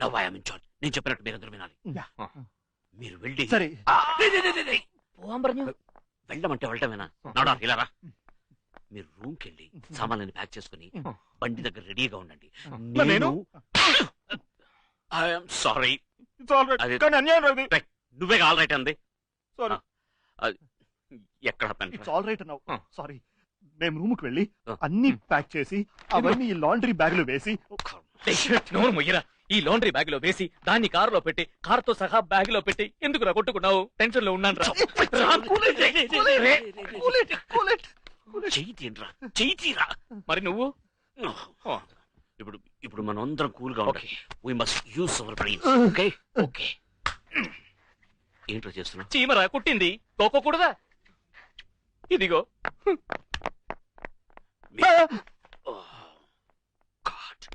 Now I charge నేను చెప్పినట్టు మీరందరూ వినాలి. యా. మీరు వెళ్ళి సరే. వెళ్ళమంటే వెళ్ళటమేనా? నాడా ఇలా రా. మీరు రూమ్కి వెళ్ళి సామాన్లని ప్యాక్ చేసుకుని బండి దగ్గర రెడీగా ఉండండి. నేను? ఐఎమ్ సారీ నువ్వే ఆల్ రైట్ అంది. సారీ ఎక్కడ ఆల్ రైట్ అన్నావు. సారీ మేము రూమ్కి వెళ్ళి. అన్ని ప్యాక్ చేసి అవన్నీ లాండ్రీ బ్యాగ్లో వేసి నోరు మొయ్యరా. ఈ లాండ్రీ బ్యాగ్లో వేసి దాన్ని కారులో పెట్టి కారుతో సహా బ్యాగ్లో పెట్టి ఎందుకు రా కొట్టుకున్నావు? టెన్షన్లో ఉన్నాను రా. చెయ్యి తీనరా. చెయ్యి తీరా మరి నువ్వు? ఇప్పుడు ఇప్పుడు మనం అందరం కూల్గా ఉండాలి we must use our brain okay? Okay. ఏంట్రా చేస్తున్నా చీమరా కుట్టింది. తోకోకూడదా ఇదిగో. గాడ్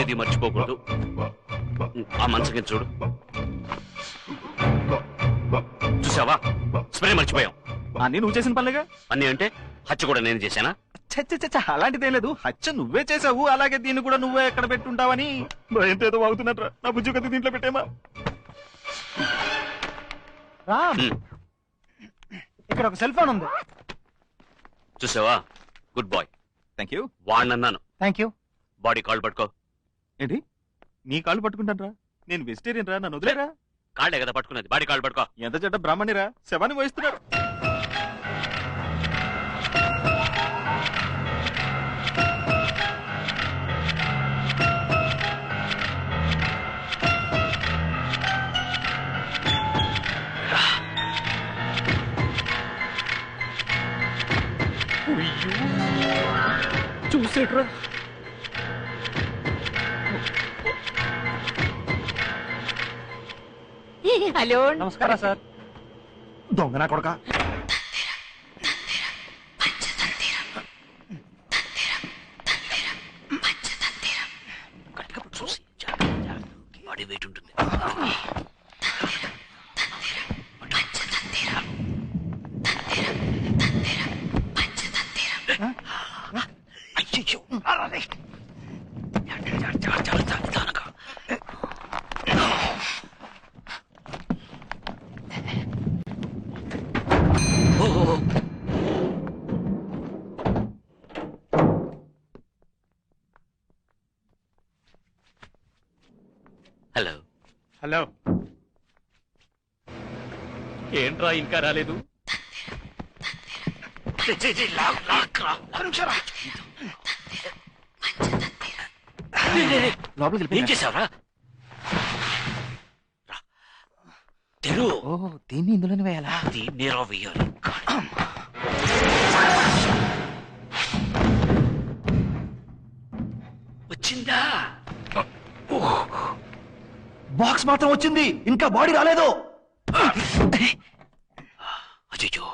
ఏది మర్చిపోకూడదు. ఆ మంచం చూడు. చూసావా? స్ప్రే మర్చిపోయాం. అన్ని నువ్వు చేసిన పనులుగా? అన్ని అంటే హత్య కూడా నేను చేశానా? చచ్చ చచ్చ అలాంటిదేం లేదు. హత్య నువ్వే చేసావు అలాగే దీన్ని కూడా నువ్వే ఎక్కడ పెట్టుంటావని. ఏదో వాగుతున్నట్రా. నా బుజ్జు కత్తి దీంట్లో పెట్టేమా రామ్. ఇక్కడ ఒక సెల్ ఫోన్ ఉంది. చూసావా? Good boy. థ్యాంక్ యూ వాడినన్నాను. థ్యాంక్ యూ బాడీ కాల్ పట్టుకో. ఏంటి? నీ కాళ్ళు పట్టుకుంటాను రా. నేను వెజిటేరియన్ రా నన్ను వదిలేరా? కాళ్ళే కదా పట్టుకున్నది. బాడీ కాల్ పట్టుకో. ఎంత చెడ్డ బ్రాహ్మణిరా? శవాన్ని వహిస్తున్నారు చూసేట్రా. హలో నమస్కారం సార్ దొంగ నా హలో. ఏంట్రా ఇంకా రాలేదు? లోపలికి ఏం చేసావురా? రా. తెరు. ఓ దీన్ని ఇందులోనే వేయాలా? దీన్ని రా వెయ్యాలి వచ్చిందా? బాక్స్ మాత్రం వచ్చింది. ఇంకా బాడీ రాలేదు. అయ్యో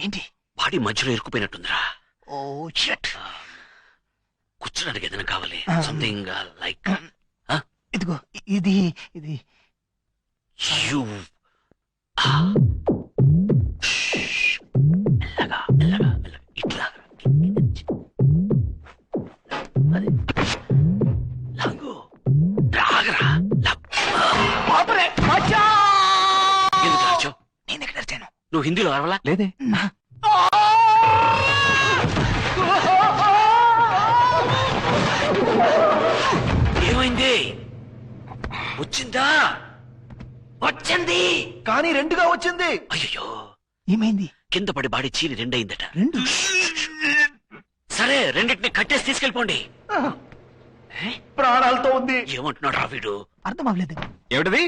ఏంటి? బాడీ మధ్యలో ఇరుక్కుపోయినట్టుందిరా. ఓ షట్ కూర్చోడానికి ఏదైనా కావాలి. సంథింగ్ లైక్ ఇదిగో ఇ- ఇది ఇది. యూ నువ్వు హిందీలో అరవలా? లేదే. ఏమైంది? వచ్చిందా? వచ్చింది! కానీ రెండుగా వచ్చింది. అయ్యో ఏమైంది? కింద పడి బాడీ చీలి రెండయిందట. రెండు? సరే రెండింటిని కట్టేసి తీసుకెళ్ళిపోండి. ప్రాణాలతో ఉంది. ఏమంటున్నాడు రా వీడు? అర్థం అవ్వలేదు. ఏమిటది?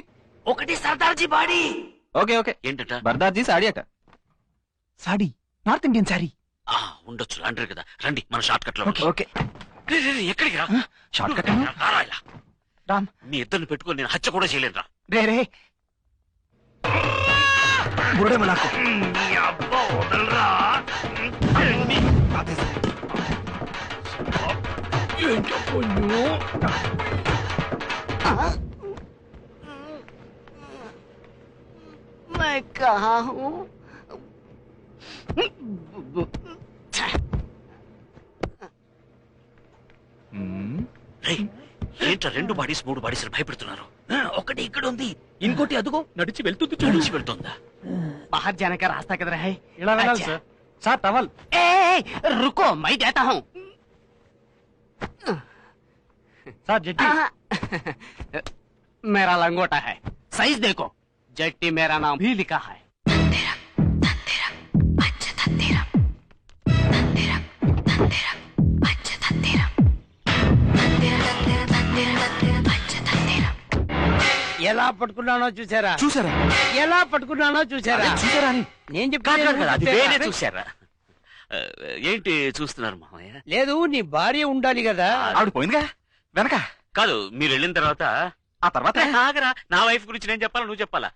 ఒకటి సర్దార్జీ బాడీ. Okay okay. ఏంటట? బర్దార్జీ సాడీ అట. సాడీ నార్త్ ఇండియన్ సారీ ఆ, ఉండొచ్చు అంటారు కదా రండి మన షార్ట్ కట్ లో ఓకే ఓకే రే, రే, రే, ఎక్కడికి రా షార్ట్ కట్ రారా ఇలా. రామ్ మీ ఇద్దరిని పెట్టుకొని నేను హత్య కూడా చేయలేను రా రే రే బురడేమో నాకు అదే సార్. मैं कहा हूँ రేయ్, ఏంట్రా రెండు బాడీస్ మూడు బాడీస్ భయపెడుతున్నారు ఒకటి ఇక్కడ ఉంది ఇంకోటి అదుగో నడిచి వెళ్తుంది చూడు నడిచి వెళ్తుందా बाहर जाने का रास्ता किधर है ఇలా వెళ్ళాలి अच्छा। సార్ సార్ టవల్ ए, ए, रुको मैं देता हूँ సార్ జడ్జి आहा। मेरा लंगोटा है साइज देखो जट्टी मेरा नाम भी लिखा है ఎలా పట్టుకున్నానో చూసారా? చూసారా? ఎలా పట్టుకున్నానో చూసారా? చూసారా అని. నేను కాదు అది వేరే చూసారా? ఏంటి చూస్తున్నారు మామయ్య? లేదు నీ భార్య ఉండాలి కదా. ఆవిడ పోయిందిగా? వెనక? కాదు మీరు వెళ్ళిన తర్వాత? ఆ తర్వాత? ఆగరా నా వైఫ్ గురించి నేను చెప్పాలా నువ్వు చెప్పాలా?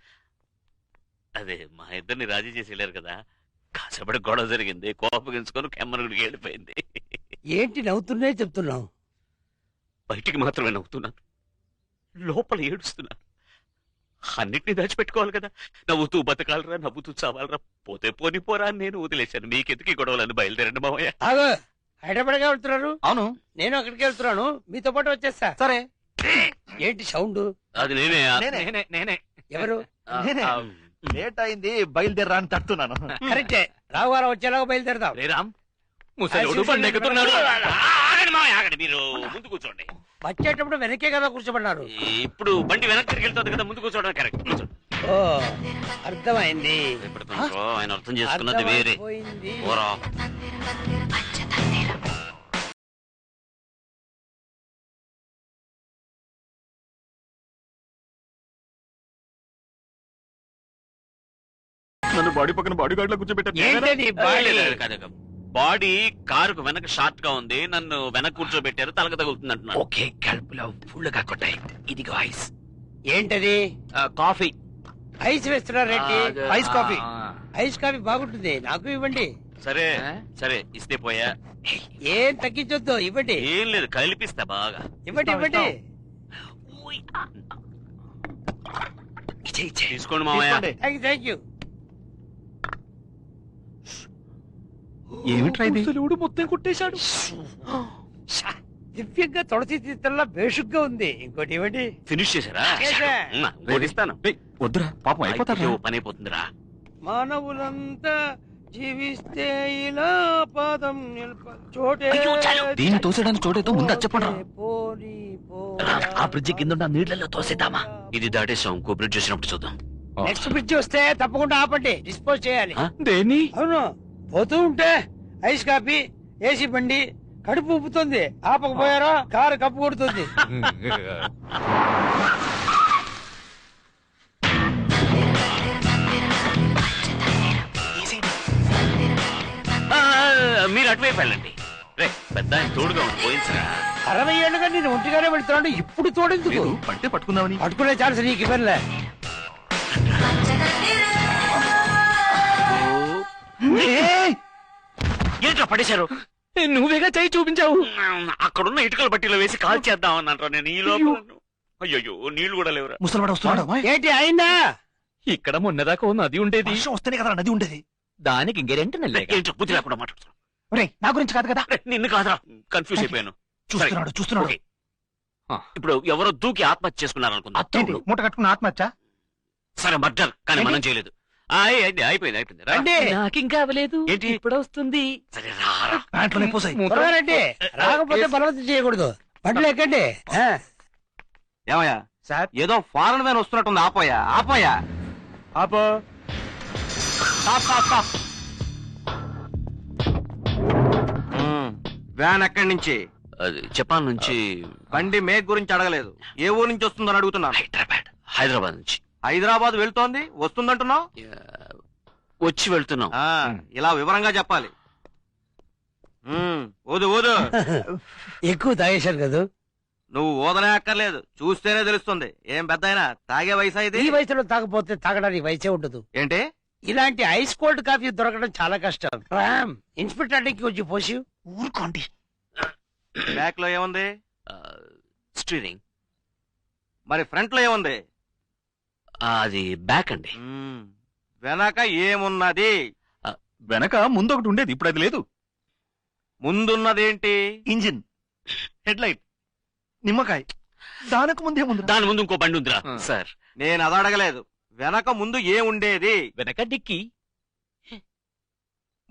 అదే మా ఇద్దరిని రాజీ చేసి వెళ్ళారు కదా. కాసేపటి గొడవ జరిగింది కోపగించుకొని కెమ్మరుగుడికి వెళ్ళిపోయింది. ఏంటి నవ్వుతున్నే చెప్తున్నావు? బయటికి మాత్రమే నవ్వుతున్నాను. లోపల ఏడుస్తున్నాను అన్నిటినీ దాచిపెట్టుకోవాలి కదా. నవ్వుతూ బతకాలరా నవ్వుతూ చావాలరా. పోతే పోని పోరా అని నేను వదిలేశాను. మీకెందుకు ఈ గొడవలని బయలుదేరండి మామయ్య ఆగో. హైదరాబాద్గా వెళ్తున్నారు అవును. నేను అక్కడికి వెళ్తున్నాను. మీతో పాటు వచ్చేస్తా. సరే. ఏంటి సౌండ్? అది నేనే. నేనే. నేనే ఎవరు? ఆ- నేనే. ఆ, లేట్ అయింది బయలుదేరా అని తట్టున్నాను. కరెక్టే. రావుగారం వచ్చేలాగా బయలుదేరదాం. రే రామ్ ముసలోడు ఆగండి మీరు ముందు కూర్చోండి. వచ్చేటప్పుడు వెనకే కదా కూర్చోమన్నారు ఇప్పుడు బండి వెనక్కి తిరిగి వెళ్తుంది కదా ముందు కూర్చోవడం కరెక్ట్ కూర్చోండి. ఓ అర్థమైంది. ఇప్పుడు కొంచెం ఆయన అర్థం చేసుకున్నది వేరే. అర్థమైపోయింది నన్ను బాడీ పక్కన బాడీ? గార్డ్లో కూర్చోబెట్టారు ఏంటది బాడీ బాడీ కారుకు వెనక షార్ట్గా ఉంది నన్ను వెనక కూర్చోబెట్టారు తలక తగులుతుంది అంటున్నాను ఓకే కడుపులో ఫుల్గా కొట్టాయి ఇదిగో ఐస్. ఏంటది? కాఫీ. ఐస్ వేస్తున్నారేంటి ఐస్ కాఫీ. ఐస్ కాఫీ బాగుంటుంది. నాకు ఇవ్వండి. సరే సరే ఇస్తే పోయా. ఏం తగ్గించొద్దు ఇవ్వండి. ఏం లేదు కలిపిస్తా బాగా. ఇవ్వండి ఇవ్వండి. తీసుకోండి మామయ్య. థ్యాంక్ యూ ఏమిట్రా ఇది? ముసలోడు మొత్తం కొట్టేశాడు? దివ్యంగా తులసి తీర్థంలా బేషుగ్గా ఉంది. ఇంకోటి ఇవ్వండి ఫినిష్ చేశారా? చేశా. ఇంకోటి ఇస్తాను ఏయ్, వద్దురా పాపం ఓ పని అయిపోతుందిరా. మానవులంతా జీవిస్తే ఇలా పాదం నిలప చోటే అయ్యో, చాలు. దీన్ని తోసేయడానికి చోటేదో ముందు అది చెప్పండి. పోని రామ్, ఆ బ్రిడ్జి కింద ఉన్న నీళ్ళలో తోసేద్దామా? ఇది దాటేసాం ఇంకో బ్రిడ్జ్ వచ్చినప్పుడు చూద్దాం. నెక్స్ట్ బ్రిడ్జ్ వస్తే తప్పకుండా ఆపండి డిస్పోజ్ చేయాలి. ఆ? దేని? అవును పోతూ ఉంటే ఐస్ కాఫీ ఏసీ బండి కడుపు ఉప్పుతుంది ఆపకపోయారో కారు కప్పు కొడుతుంది. మీరు అటువైపు వెళ్ళండి. రే పెద్ద ఆయన తోడుగా ఉంది పోయించరా అరవై ఏళ్ళుగా నేను ఒంటిగానే వెళ్తున్నాను. ఇప్పుడు తోడెందుకు? పడితే పట్టుకుందామని. పట్టుకునే ఛాన్స్ నీకు ఇవ్వనులే. ఏంట్రా పడేశారు. నువ్వేగా చేయి చూపించావు? అక్కడున్న ఇటుకల బట్టీలో వేసి కాల్ చేద్దాం అన్నారా నేను. ఈ లోపల అయ్యో. నీళ్ళు కూడా లేవురా. ముసలివాడు వస్తున్నాడు ఏంటి అయిందా? ఇక్కడ మొన్నదాకా నది ఉండేది. వస్తేనే కదా నది ఉండేది. దానికి ఏంటో బుద్ధి లేకుండా మాట్లాడుతున్నా ఒరేయ్, నా గురించి కాదు కదా? నిన్ను కాదురా. కన్ఫ్యూజ్ అయిపోయాను. చూస్తున్నాడు చూస్తున్నాడు. ఇప్పుడు ఎవరో దూకి ఆత్మహత్య చేసుకున్నారు అనుకుందా ఏంటి, మూట కట్టుకున్న ఆత్మహత్య? సరే మర్డర్ కానీ మనం చేయలేదు. అయ్యింది, అయిపోయింది అయిపోయింది. రా. రండి నాకింకా అవ్వలేదు. ఏంటి? ఇప్పుడు వస్తుంది. సరే రారా ప్యాంట్లోనే పోసాయి. త్వరగా రండి రాకపోతే బలవంతం చేయకూడదు. బండ్లు ఎక్కండి. ఆ. ఏమయ్యా? సార్. ఏదో ఫారెన్ వ్యాన్ వస్తున్నట్టుంది. ఆపోయా? ఆపోయా? ఆపో. Stop stop stop. వ్యాన్ ఎక్కడి నుంచి? అది జపాన్ నుంచి. బండి మేక్ గురించి అడగలేదు. ఏ ఊరు నుంచి వస్తుందని అడుగుతున్నాను. హైదరాబాద్. హైదరాబాద్ నుంచి. హైదరాబాద్ వెళ్తోంది వస్తుందంటున్నావు? వచ్చి వెళ్తున్నాం. ఆ, ఇలా వివరంగా చెప్పాలి. ఉమ్, ఎక్కువ తాగేశారు కదా. నువ్వు ఊదనే అక్కర్లేదు చూస్తేనే తెలుస్తుంది. ఏం పెద్ద తాగే వయసు ఇది? ఈ వయసులో తాగపోతే తాగడానికి వయసే ఉండదు. ఏంటి? ఇలాంటి ఐస్ కోల్డ్ కాఫీ దొరకడం చాలా కష్టం. రామ్ ఇన్స్పెక్టర్ అడిగి కొంచెం పోసి. ఊరుకోండి. బ్యాక్లో ఏముంది స్టీరింగ్ మరి ఫ్రంట్లో ఏముంది? అది బ్యాక్ అండి. వెనక ఏమున్నది? వెనక ముందు ఒకటి ఉండేది ఇప్పుడు అది లేదు. ముందున్నదేంటి? ఇంజిన్. హెడ్ లైట్ నిమ్మకాయ. దానికి ముందే ముందు దాని ముందు ఇంకో బండి ఉందిరా. సార్. నేను అది అడగలేదు. వెనక ముందు ఏ ఉండేది? వెనక డిక్కి.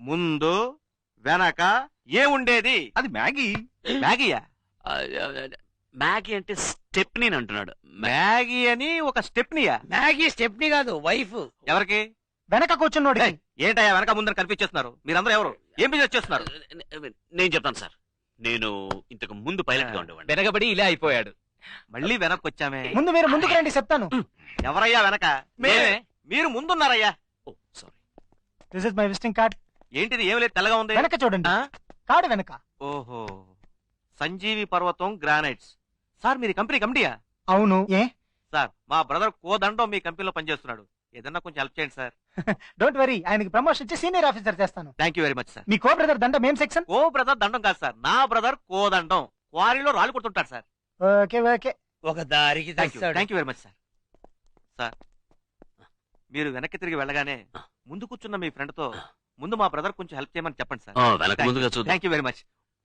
ముందు వెనక ఏ ఉండేది? అది మ్యాగీ. మ్యాగీయా? మ్యాగీ అంటే స్టెప్ నేను అంటున్నాడు. మ్యా- మ్యాగీ అని ఒక స్టెప్నియా? మ్యాగీ స్టెప్ని కాదు వైఫ్. ఎవరికి? వెనక కూర్చున్నోడి ఏంటయ్యా వెనక ముందర కన్ఫ్యూజ్ చేస్తున్నారు మీరందరూ ఎవరు? ఏం బిజినెస్ చేస్తున్నారు? నేను చెప్తాను సార్. నేను ఇంతకు ముందు పైలట్గా ఉండేవాడిని. వెనకబడి ఇలా అయిపోయాడు. మళ్ళీ వెనక్కి వచ్చామే ముందు మీరు ముందుకు రండి చెప్తాను. ఎవరయ్యా వెనక? మేమే. మీరు ముందున్నారయ్యా. ఓ sorry. This is my visiting card ఏంటిది? ఏం లేదు తెల్లగా ఉంది. వెనక చూడండి. ఆ? కార్డు వెనక. ఓహో. సంజీవి పర్వతం గ్రానైట్స్. సార్ మీరు కంపెనీ కమిటీయా? అవును. ఏ? సార్ మా బ్రదర్ కోదండం మీ కంపెనీలో పనిచేస్తున్నాడు. ఏదన్నా కొంచెం హెల్ప్ చేయండి సార్. డోంట్ వరీ ఆయనకి ప్రమోషన్ ఇచ్చి సీనియర్ ఆఫీసర్ చేస్తాను. Thank you very much sir me co brother దండ మేం సెక్షన్ ఓ బ్రదర్ దండం కాదు సార్ నా బ్రదర్ కోదండం క్వారీలో రాళ్ళు కొడుతుంటారు సార్. Okay okay. ఒక దారికి thank you very much sir sir మీరు వెనక్కి తిరిగి వెళ్ళగానే ముందు కూర్చున్న మీ ఫ్రెండ్తో ముందు మా బ్రదర్ కొంచెం హెల్ప్ చేయమని చెప్పండి sir thank you very much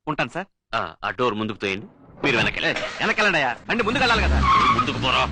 ఉంటాను సార్ ఆ, ఆ డోర్ ముందుకు తోయండి. మీరు వెనకలే వెనకెళ్ళండి అయ్యా. బండి ముందుకు వెళ్ళాలి కదా. ముందుకు పోరా.